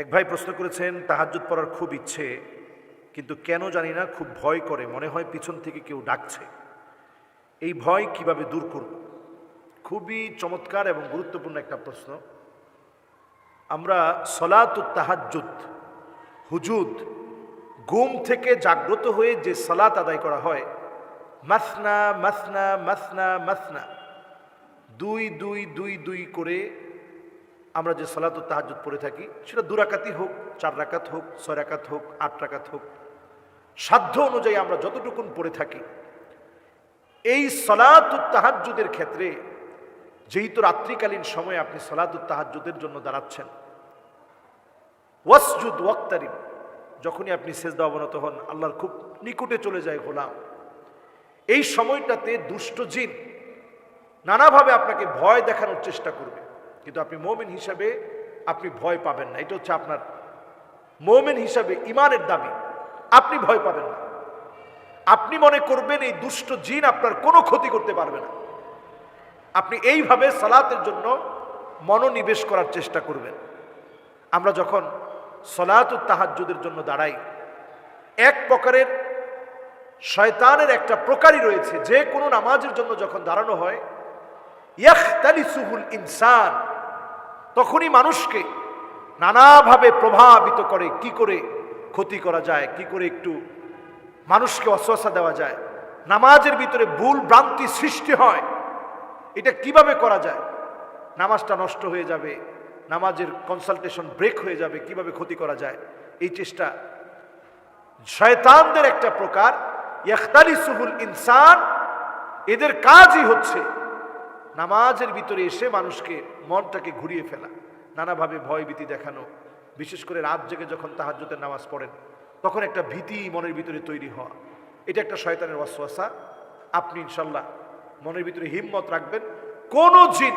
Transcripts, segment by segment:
এক ভাই প্রশ্ন করেছেন, তাহাজ্জুদ পড়ার খুব ইচ্ছে, কিন্তু কেন জানি না, খুব ভয় করে, মনে হয় পিছন থেকে কেউ ডাকছে। এই ভয় কীভাবে দূর করব? খুবই চমৎকার এবং গুরুত্বপূর্ণ একটা প্রশ্ন। আমরা সলাতুত তাহাজ্জুদ, হুজুদ, ঘুম থেকে জাগ্রত হয়ে যে সালাত আদায় করা হয়, মাসনা মাসনা মাসনা মাসনা, দুই দুই দুই দুই করে আমরা যে সালাত তাহাজুদ পড়ে থাকি, সেটা দুরাকাতি হোক, চার রাকাত হোক, ছয় রাকাত হোক, আট রাকাত হোক। সাধ্য অনুযায়ী আমরা যতটুকুন পড়ে থাকি, এই সলাত তাহাজুদের ক্ষেত্রে যেহেতু রাত্রিকালীন সময়ে আপনি সলাত তাহাজুদের জন্য দাঁড়াচ্ছেন, ওয়াসজুদ ওয়াক্তারিম যখনই আপনি সেজদা অবনত হন, আল্লাহর খুব নিকটে চলে যায় গোলাম। এই সময়টাতে দুষ্ট জিন নানাভাবে আপনাকে ভয় দেখানোর চেষ্টা করবে। কিন্তু আপনি মোমেন হিসাবে আপনি ভয় পাবেন না। এটা হচ্ছে আপনার মোমেন হিসাবে ইমানের দাবি। আপনি ভয় পাবেন না। আপনি মনে করবেন এই দুষ্ট জিন আপনার কোনো ক্ষতি করতে পারবে না। আপনি এইভাবে সালাতের জন্য মনোনিবেশ করার চেষ্টা করবেন। আমরা যখন সলাত তাহাজ্জুদের জন্য দাঁড়াই, এক প্রকারের শয়তানের একটা প্রকারই রয়েছে। যে কোনো নামাজের জন্য যখন দাঁড়ানো হয়, ইয়াখতালিসুহুল ইনসান তখনই মানুষকে নানাভাবে প্রভাবিত করে, কি করে ক্ষতি করা যায়, কি করে একটু মানুষকে অশ্বাসা দেওয়া যায়। নামাজের ভিতরে ভুল ভ্রান্তি সৃষ্টি হয়। এটা কীভাবে করা যায়? নামাজটা নষ্ট হয়ে যাবে, নামাজের কনসালটেশন ব্রেক হয়ে যাবে, কীভাবে ক্ষতি করা যায়? এই চেষ্টা শয়তানদের একটা প্রকার। ইয়াখতালিসুহুল ইনসান, এদের কাজই হচ্ছে নামাজের ভিতরে এসে মানুষকে মনটাকে ঘুরিয়ে ফেলা, নানাভাবে ভয়ভীতি দেখানো, বিশেষ করে রাত জেগে যখন তাহাজ্যতের নামাজ পড়েন, তখন একটা ভীতি মনের ভিতরে তৈরি হওয়া। এটা একটা শয়তানের অশ্বাসা আপনি ইনশাল্লাহ মনের ভিতরে হিম্মত রাখবেন, কোনো জিন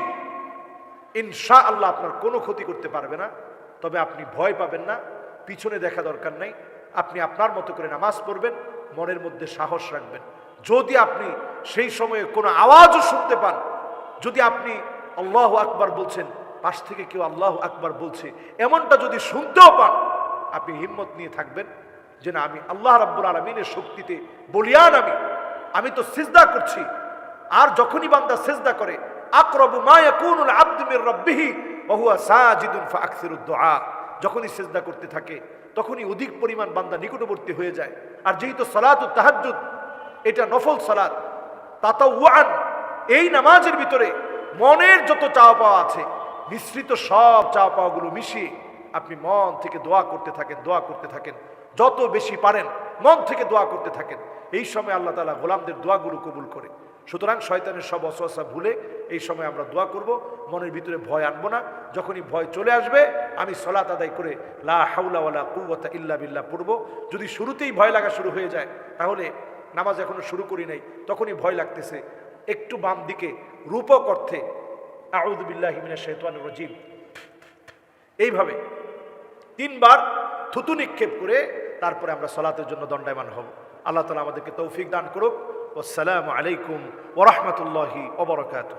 ইনশা আল্লাহ আপনার কোনো ক্ষতি করতে পারবে না। তবে আপনি ভয় পাবেন না, পিছনে দেখা দরকার নাই। আপনি আপনার মতো করে নামাজ পড়বেন, মনের মধ্যে সাহস রাখবেন। যদি আপনি সেই সময়ে কোনো আওয়াজও শুনতে পান যদি আপনি আল্লাহ আকবার বলছেন, পাশ থেকে কেউ আল্লাহ আকবার বলছে, এমনটা যদি শুনতেও পান, আপনি হিম্মত নিয়ে থাকবেন যে না, আমি আল্লাহ রাব্বুল আলমিনের শক্তিতে বলিয়ান আমি। আমি তো সিজদা করছি। আর যখনই বান্দা সেজদা করে, আকরবু মা ইয়াকুনুল আবদু মির রাব্বিহি, ওয়া হুয়া সাজিদুন ফাআকসিরুদ দুআ যখনই সেজদা করতে থাকে, তখনই অধিক পরিমাণ বান্দা নিকটবর্তী হয়ে যায়। আর যেহেতু সালাতুত তাহাজ্জুদ, এটা নফল সালাত, তাতাওয়ান এই নামাজের ভিতরে মনের যত চাওয়া পাওয়া আছে, মিশ্রিত সব চাওয়া পাওয়াগুলো মিশিয়ে আপনি মন থেকে দোয়া করতে থাকেন, দোয়া করতে থাকেন। যত বেশি পারেন, মন থেকে দোয়া করতে থাকেন। এই সময় আল্লাহ তালা গোলামদের দোয়াগুলো কবুল করে। সুতরাং শয়তানের সব অসহসা ভুলে এই সময় আমরা দোয়া করব। মনের ভিতরে ভয় আনব না। যখনই ভয় চলে আসবে, আমি সলাত আদায় করে লা হাউলা ওয়ালা কুওয়াতা ইল্লা বিল্লা পড়ব। যদি শুরুতেই ভয় লাগা শুরু হয়ে যায়, তাহলে নামাজ এখনও শুরু করি নাই, তখনই ভয় লাগতেছে। একটু বাম দিকে, রূপক অর্থে আউদুবিল্লাহিমিনা শেতান রজিম। এইভাবে তিনবার থুতু নিক্ষেপ করে তারপরে আমরা সলাতের জন্য দণ্ডায়মান হব। আল্লাহ তালা আমাদেরকে তৌফিক দান করুক। আসসালামু আলাইকুম ওরহমতুল্লাহি ওবরকাত